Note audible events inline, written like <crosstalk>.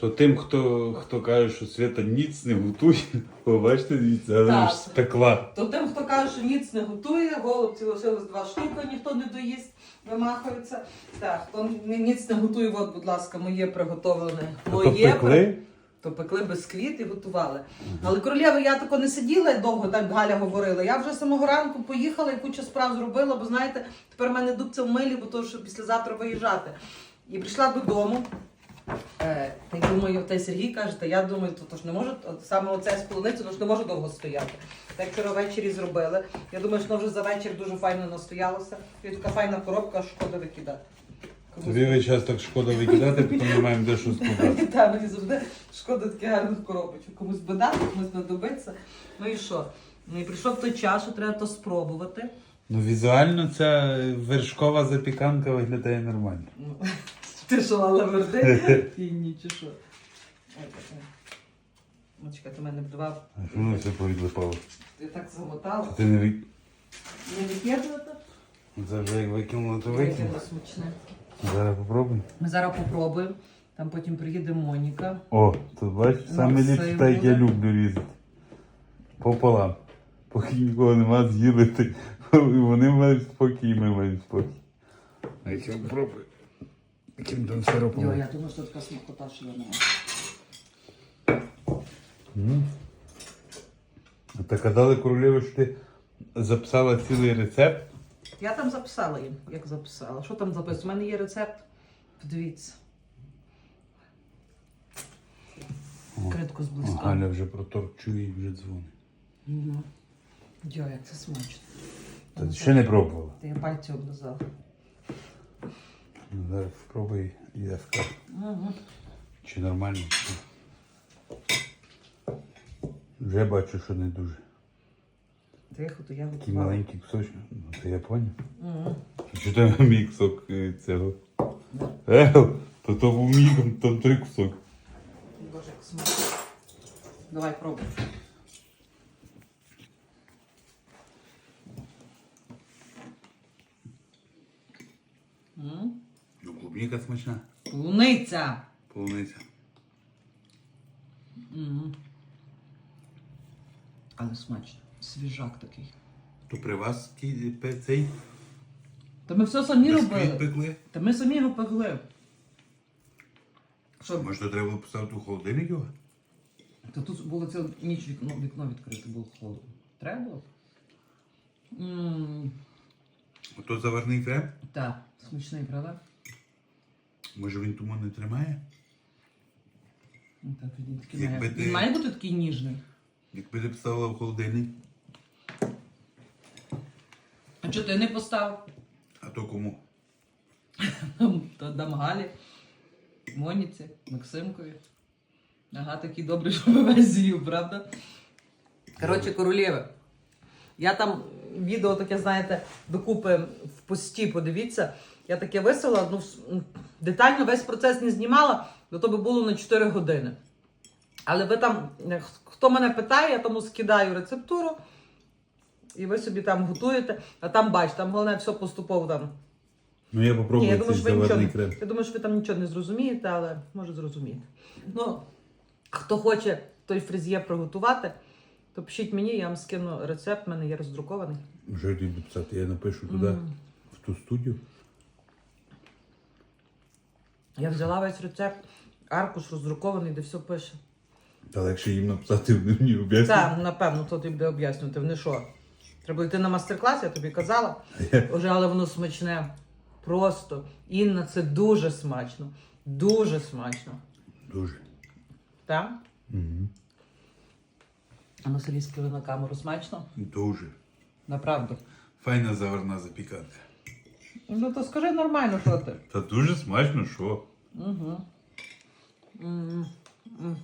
То тим, хто, хто каже, що Свята ніц не готує, <laughs> побачите, дивіться, ж спекла. То тим, хто каже, що ніц не готує, голубці лишилось два штуки, ніхто не доїсть, вимахується. Так, хто ніц не готує, от, будь ласка, моє приготовлене. То Моє пекли? То пекли бісквіт і готували. Але королєва, я тако не сиділа довго, так Галя говорила. Я вже самого ранку поїхала і кучу справ зробила, бо знаєте, тепер в мене дубця в милі, бо то, що післязавтра виїжджати. І прийшла додому. Е, та й думаю, та й Сергій каже, та я думаю, то, то ж не може, от саме оце з полуницю, то ж не може довго стояти. Так вчора ввечері зробили. Я думаю, що воно вже за вечір дуже файно настоялося. І така файна коробка, шкода викидати. Тобі весь час так шкода викидати, потім не маємо де що складати. <laughs> та мені завжди шкода таких гарних коробочок. Комусь би дати, комусь знадобиться. Ну і що? Ну і прийшов той час, що треба то спробувати. Ну візуально ця вершкова запіканка виглядає нормально. Ну, Ти що, але верди? <laughs> Фінні чи що? Ну, чекай, ти мене вдавав. А що воно все повідлипало? Я так замотала. Ти не вик... Не від'єднувати? Це вже як викинула, то Яке викинула. смачне. Зараз попробуємо. Ми зараз попробуємо. Там потім приїде Моніка. О, тут бачиш, саме ліпше так, як я люблю різати. Пополам. Поки нікого нема, з'їли, ти- <laughs> вони мають спокій, ми маємо спокій. А я попробую? Яким там Йо, сиропом? я думаю, що така смакота, що я не. М. Казали королеви, що ти записала цілий рецепт. Я там записала їм, як записала. Що там записано? У мене є рецепт. Подивіться. Критку зблизька. Галя вже проторчує і вже дзвонить. Угу. Йо, як це смачно. Та ти ще не пробувала. Та я пальці облизала. Ну, Зараз спробуй і я скажу, Угу. чи нормально. Вже бачу, що не дуже. Тихо, то я Такий готувала. маленький кусочок. Ну, то я поняв. Угу. Що там мій кусок е, цього? Е, то то був мій, там- там три кусок. Боже, як смачно. Давай пробуй. М? Ну, смачна. Луниця. Полуниця. Угу. Але смачно. Свіжак такий. То при вас ті, пе- цей Та ми все самі робили. пекли? Та ми самі його пекли. Що? Може, то треба поставити у холодильник його? Та тут було цілу ніч вікно, вікно відкрите, було холодно. Треба було? Ммм, Ото заварний крем? так, смачний, правда? Може він тому не тримає? Ну, Так, він, такий Якби має, ти- він має бути такий ніжний. Якби ти поставила в холодильник, А чого ти не постав? а то кому? <laughs> Та дам Галі, Моніці, Максимкові. Ага, такий добрий, <laughs> що весь з'їв, правда? Коротше, королєви. Я там відео таке, знаєте, докупи в пості, подивіться. Я таке висила, ну, детально весь процес не знімала, бо то би було на 4 години. Але ви там, е, хто мене питає, я тому скидаю рецептуру, і ви собі там готуєте, а там бач, там головне все поступово там. Ну я Ні, попробую я цей думаю, що ви нічого, заварний не- крем. я думаю, що ви там нічого не зрозумієте, але може зрозумієте. Ну, хто хоче той фрезє приготувати, то пишіть мені, я вам скину рецепт, в мене є роздрукований. Вже тобі писати, я напишу туди, Мгм. в ту студію. Я взяла весь рецепт, аркуш роздрукований, де все пише. Та легше їм написати, вони мені об'яснять. Так, напевно, то тобі буде об'яснювати. Вони що? Треба йти на мастер-клас, я тобі казала. <laughs> Уже, але воно смачне. Просто. Інна, це дуже смачно. Дуже смачно. Дуже. Так? Угу. А на селі скиви на камеру смачно? Дуже. Направду. Файна заварна запіканка. Ну то скажи нормально, що ти. Та дуже смачно, що? Угу. М, м.